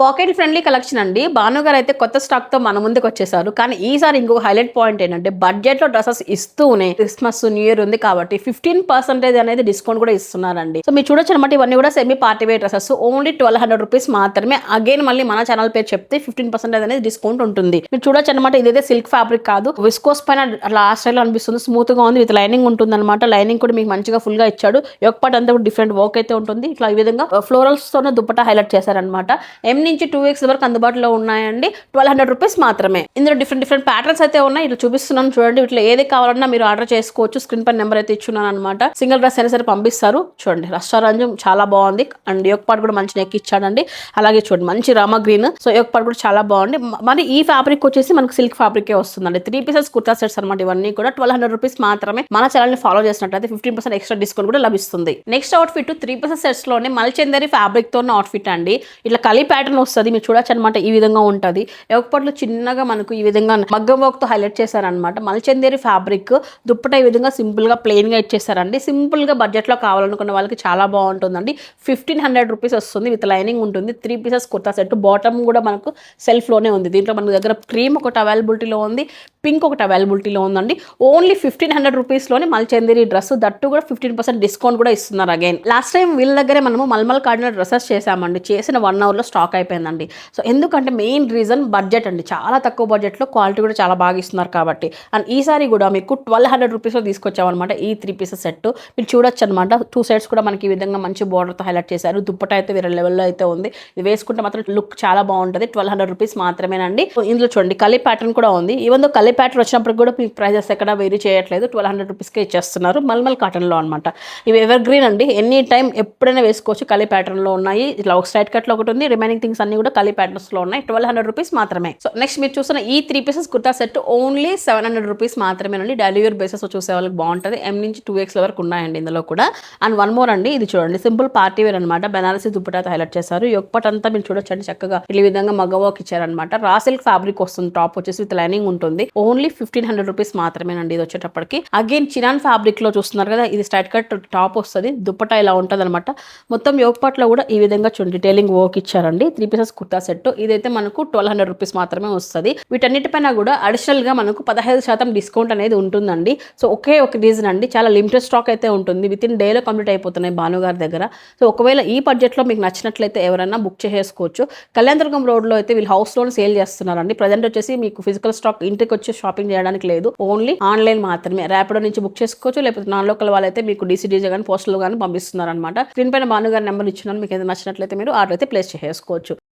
Pocket friendly collection అండి. భానుగారు అయితే కొత్త స్టాక్తో మన ముందుకు వచ్చేసారు. కానీ ఈసారి ఇంకో హైలైట్ పాయింట్ ఏంటంటే బడ్జెట్లో డ్రెస్సెస్ ఇస్తూనే క్రిస్మస్ న్యూ ఇయర్ ఉంది కాబట్టి ఫిఫ్టీన్ పర్సెంటేజ్ అనేది డిస్కౌంట్ కూడా ఇస్తున్నారండి. సో మీరు చూడొచ్చు అనమాట ఇవన్నీ కూడా semi party wear dresses only twelve hundred rupees మాత్రమే. అగైన్ మళ్ళీ మన ఛానల్ పేరు చెప్తే ఫిఫ్టీన్ పర్సెంటేజ్ అనేది డిస్కౌంట్ ఉంటుంది. మీరు చూడొచ్చు అనమాట ఇదైతే సిల్క్ ఫ్యాబ్రిక్ కాదు. విస్కోస్ పైన లాస్ట్ స్టైల్ అనిపిస్తుంది. స్మూత్గా ఉంది విత్ లైనింగ్ ఉంటుంది అనమాట లైనింగ్ కూడా మీకు మంచిగా ఫుల్గా ఇచ్చాడు. యొక్క పాటు అంతా కూడా డిఫరెంట్ వర్క్ అయితే ఉంటుంది. ఇట్లా ఈ విధంగా uh, ఫ్లోరల్స్ తోనే దుప్పట హైలైట్ చేశారనమాట ఎం నుంచి టూ వీక్స్ వరకు అందుబాటులో ఉన్నాయండి. ట్వెల్వ్ హండ్రెడ్ రూపీస్ మాత్రమే. ఇందులో డిఫరెంట్ డిఫరెంట్ ప్యాటర్న్స్ అయితే ఉన్నాయి. ఇట్లా చూపిస్తున్నాను చూడండి. ఇట్లా ఏది కావాలన్నా మీరు ఆర్డర్ చేసుకోవచ్చు. స్క్రీన్ పై నెంబర్ అయితే ఇచ్చున్నాను అనమాట సింగిల్ డ్రెస్ అయినా సరే పంపిస్తారు. చూడండి రెస్టారెంట్ చాలా బాగుంది. అండ్ యొక్క పాటు కూడా మంచి నెక్ ఇచ్చాడండి. అలాగే చూడండి మంచి రామ గ్రీన్ సో యొక్క కూడా చాలా బాగుంది. మరి ఈ ఫ్యాబ్రిక్ వచ్చేసి మనకు సిల్క్ ఫ్యాబ్రిక్ వస్తుందండి? త్రీ పీసెస్ కుర్తా సెట్స్ అనమాట ఇవన్నీ కూడా. ట్వెల్వ్ హండ్రెడ్ రూపీస్ మాత్రమే మన ఛానల్ని ఫాలో చేసినట్లయితే ఫిఫ్టీన్ పర్సెంట్ ఎక్స్ట్రా డిస్కౌంట్ కూడా లభిస్తుంది. నెక్స్ట్ అవుట్ఫిట్ త్రీ పీసెస్ సెట్స్లోనే మల్చందరి ఫ్యాబ్రిక్తో అవుట్ఫిట్ అండి. ఇట్లా కలి ప్యాటర్న్ వస్తుంది. మీరు చూడొచ్చు అనమాట ఈ విధంగా ఉంటుంది. ఒకపట్లో చిన్నగా మనకు ఈ విధంగా మగ్గం వర్క్తో హైలైట్ చేశారనమాట మల్చందేరి ఫ్యాబ్రిక్ దుప్పట ఈ విధంగా సింపుల్గా ప్లెయిన్గా ఇచ్చేసారండి సింపుల్గా బడ్జెట్లో కావాలనుకున్న వాళ్ళకి చాలా బాగుంటుందండి. ఫిఫ్టీన్ హండ్రెడ్ రూపీస్ వస్తుంది విత్ లైనింగ్ ఉంటుంది. Three pieces kurta set. Bottom కూడా మనకు సెల్ఫ్లోనే ఉంది. దీంట్లో మన దగ్గర క్రీమ్ ఒకటి అవైలబిలిటీలో ఉంది. పింక్ ఒకటి అవైలబిలిటీలో ఉందండి. ఓన్లీ ఫిఫ్టీన్ హండ్రెడ్ రూపీస్లోనే మల్చందేరి డ్రెస్ దట్టు కూడా ఫిఫ్టీన్ పర్సెంట్ డిస్కౌంట్ కూడా ఇస్తున్నారు అగైన్ లాస్ట్ టైం వీళ్ళ దగ్గరే మనము మల్మల్ కార్డినల్ డ్రెస్సెస్ చేసామండి చేసిన వన్ అవర్లో స్టాక్ అయిపోయిందండి. సో ఎందుకంటే మెయిన్ రీజన్ బడ్జెట్ అండి. చాలా తక్కువ బడ్జెట్లో క్వాలిటీ కూడా చాలా బాగా ఇస్తున్నారు కాబట్టి. అండ్ ఈసారి కూడా మీకు ట్వెల్వ్ హండ్రెడ్ రూపీస్లో తీసుకొచ్చామన్నమాట. ఈ త్రీ పీసెస్ సెట్ మీరు చూడొచ్చు అనమాట టూ సైడ్స్ కూడా మనకి ఈ విధంగా మంచి బార్డర్తో హైలైట్ చేశారు. దుప్పట అయితే వేరే లెవెల్లో అయితే ఉంది. ఇది వేసుకుంటే మాత్రం లుక్ చాలా బాగుంటుంది. ట్వెల్వ్ హండ్రెడ్ రూపీస్ మాత్రమేనండి. ఇందులో చూడండి కలీ ప్యాటర్న్ కూడా ఉంది. ఈవెన్ దో కలీ ప్యాటర్న్ వచ్చినప్పుడు కూడా మీకు ప్రైజెస్ ఎక్కడ వేరీ చేయట్లేదు. ట్వెల్వ్ హండ్రెడ్ రూపీస్కే ఇచ్చేస్తున్నారు. మల్మల్ కాటన్లో అనమాట ఇవి ఎవర్ గ్రీన్ అండి. ఎనీ టైం ఎప్పుడైనా వేసుకోవచ్చు. కలీ ప్యాటర్న్లో ఉన్నాయి. ఇట్లా ఒక స్ట్రైట్ కట్లో ఒకటి ఉంది. రిమైనింగ్ థింగ్స్ అన్ని కూడా కలీ ప్యాటర్న్స్లో ఉన్నాయి. ట్వెల్వ్ హండ్రెడ్ రూపీస్ మాత్రమే. సో నెక్స్ట్ మీరు చూసిన ఈ three pieces kurta set only seven hundred rupees మాత్రమేనండి డెలివరీ బేసెస్ చూసే వాళ్ళకి బాగుంటుంది. ఎం నుంచి టూ ఎక్స్ వరకు ఉన్నాయండి ఇందులో కూడా. అండ్ వన్ మోర్ అండి. ఇది చూడండి. సింపుల్ పార్టీ వేర్ అనమాట బెనారసీ దుప్పటాతో హైలైట్ చేశారు. యొక్కపట్ అంతా మీరు చూడొచ్చండి. చక్కగా ఈ విధంగా మగవాక్ ఇచ్చారనమాట రా సిల్క్ ఫ్యాబ్రిక్ వస్తుంది. టాప్ వచ్చేసి విత్ లైనింగ్ ఉంటుంది. ఓన్లీ ఫిఫ్టీన్ హండ్రెడ్ రూపీస్ మాత్రమేనండి ఇది వచ్చేటప్పటికి. అగైన్ చినాన్ ఫ్యాబ్రిక్లో చూస్తున్నారు కదా ఇది స్ట్రైట్ కట్ టాప్ వస్తుంది దుప్పటా ఇలా ఉంటుంది అనమాట మొత్తం యోగపాట్లో కూడా ఈ విధంగా చూడండి డీటెయిలింగ్ వర్క్ ఇచ్చారండి. త్రీ పీసెస్ కుర్తా సెట్ ఇదైతే మనకు ట్వెల్వ్ హండ్రెడ్ రూపీస్ మాత్రమే వస్తుంది. వీటన్నిటిపైన కూడా అడిషనల్గా మనకు పదహైదు శాతం డిస్కౌంట్ అనేది ఉంటుందండి. సో ఒకే ఒక రీజన్ అండి చాలా లిమిటెడ్ స్టాక్ అయితే ఉంటుంది. విత్ ఇన్ డేలో కంప్లీట్ అయిపోతున్నాయి భానుగారి దగ్గర. సో ఒకవేళ ఈ బడ్జెట్లో మీకు నచ్చినట్లయితే ఎవరైనా బుక్ చేసుకోవచ్చు కళ్యాణ దుర్గం రోడ్లో అయితే వీళ్ళు హౌస్ లోన్ సేల్ చేస్తున్నారండి. ప్రజెంట్ వచ్చేసి మీకు ఫిజికల్ స్టాక్ ఇంటికి వచ్చి షాపింగ్ చేయడానికి లేదు. ఓన్లీ ఆన్లైన్ మాత్రమే. ర్యాపిడో నుంచి బుక్ చేసుకోవచ్చు. లేకపోతే నాన్ లోకల్ వాళ్ళైతే మీకు డీసీడీజే కానీ పోస్టల్ కానీ పంపిస్తున్నారు అనమాట స్క్రీన్ పైన భానుగారి నెంబర్ ఇచ్చినాను మీకు ఏదైనా నచ్చినట్లయితే మీరు ఆర్డర్ అయితే ప్లేస్ చేసుకోవచ్చు